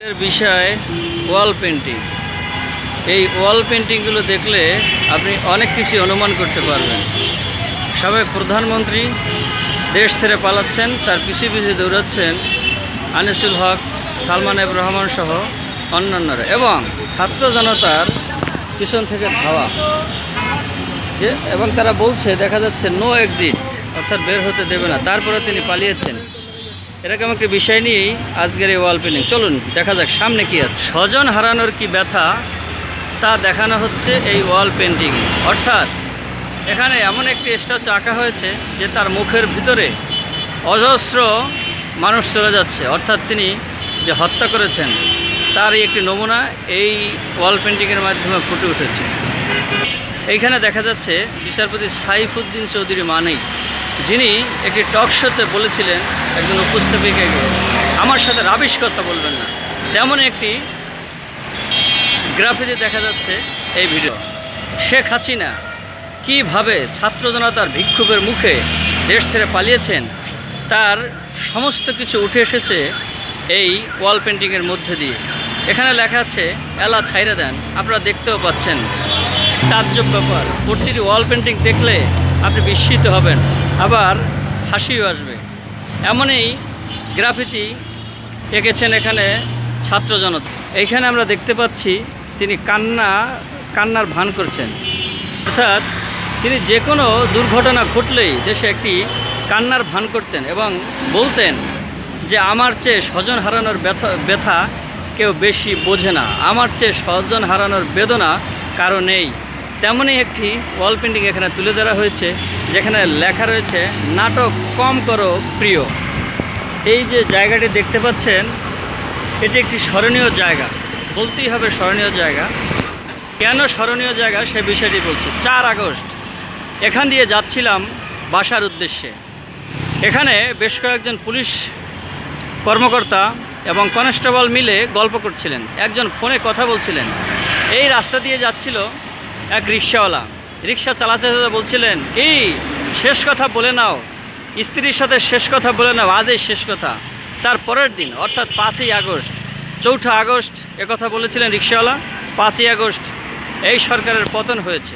এর বিষয় wall painting এই ওয়াল পেন্টিংগুলো দেখলে আপনি অনেক কিছু অনুমান করতে পারবেন। সাবেক প্রধানমন্ত্রী দেশ ছেড়ে পালাচ্ছেন, তার পিছিয়ে পিছিয়ে দৌড়াচ্ছেন আনিসুল হক, সালমান এব রহমান সহ অন্যান্যরা এবং ছাত্র জনতার পিছন থেকে ধাওয়া। যে এবং তারা বলছে, দেখা যাচ্ছে নো এক্সিট অর্থাৎ বের হতে দেবে না। তারপরে তিনি পালিয়েছেন। এরকম একটি বিষয় নিয়েই আজকের এই ওয়াল পেন্টিং চলুন, দেখা যাক সামনে কি আছে। স্বজন হারানোর কি ব্যথা তা দেখানো হচ্ছে এই ওয়াল পেন্টিং অর্থাৎ, এখানে এমন একটি স্ট্যাচু আঁকা হয়েছে যে তার মুখের ভিতরে অজস্র মানুষ চলে যাচ্ছে। অর্থাৎ তিনি যে হত্যা করেছেন, তারই একটি নমুনা এই ওয়াল পেন্টিংয়ের মাধ্যমে ফুটে উঠেছে। এইখানে দেখা যাচ্ছে বিচারপতি সাইফুদ্দিন চৌধুরী মানেই যিনি একটি টক শোতে বলেছিলেন, একজন উপস্থাপিকাকে আমার সাথে রাবিশ কথা বলবেন না। তেমন একটি গ্রাফিতে দেখা যাচ্ছে এই ভিডিও। শেখ হাসিনা কীভাবে ছাত্র জনতার বিক্ষোভের মুখে দেশ ছেড়ে পালিয়েছেন, তার সমস্ত কিছু উঠে এসেছে এই ওয়াল পেন্টিংয়ের মধ্যে দিয়ে। এখানে লেখা আছে, এলা ছাইরা দেন। আপনারা দেখতেও পাচ্ছেন। তাজ্জব ব্যাপার। প্রতিটি ওয়াল পেন্টিং দেখলে আপনি বিস্মিত হবেন। আবার হাসিও আসবে। এমনই গ্রাফিতি এঁকেছেন এখানে ছাত্র এইখানে আমরা দেখতে পাচ্ছি তিনি কান্না, কান্নার ভান করছেন। অর্থাৎ তিনি যে কোনো দুর্ঘটনা ঘটলেই দেশে একটি কান্নার ভান করতেন এবং বলতেন যে, আমার চেয়ে স্বজন হারানোর ব্যথা ব্যথা কেউ বেশি বোঝে না। আমার চেয়ে স্বজন হারানোর বেদনা কারও নেই। তেমনই একটি ওয়াল পেন্টিং এখানে তুলে ধরা হয়েছে, যেখানে লেখা রয়েছে, নাটক কম করো, প্রিয়। এই যে জায়গাটি দেখতে পাচ্ছেন, এটি একটি স্মরণীয় জায়গা। বলতেই হবে স্মরণীয় জায়গা। কেন স্মরণীয় জায়গা? সে বিষয়টি বলছি। চার আগস্ট। এখান দিয়ে যাচ্ছিলাম বাসার উদ্দেশ্যে। এখানে বেশ কয়েকজন পুলিশ কর্মকর্তা এবং কনস্টেবল মিলে গল্প করছিলেন। একজন ফোনে কথা বলছিলেন। এই রাস্তা দিয়ে যাচ্ছিল এক রিক্সাওয়ালা। রিক্সা চালাতে চালাতে বলছিলেন, কি? শেষ কথা বলে নাও। স্ত্রীর সাথে শেষ কথা বলে নাও, আজই শেষ কথা। তার পরের দিন, অর্থাৎ পাঁচই আগস্ট, চৌঠা আগস্ট কথা বলেছিলেন রিক্সাওয়ালা, পাঁচই আগস্ট এই সরকারের পতন হয়েছে।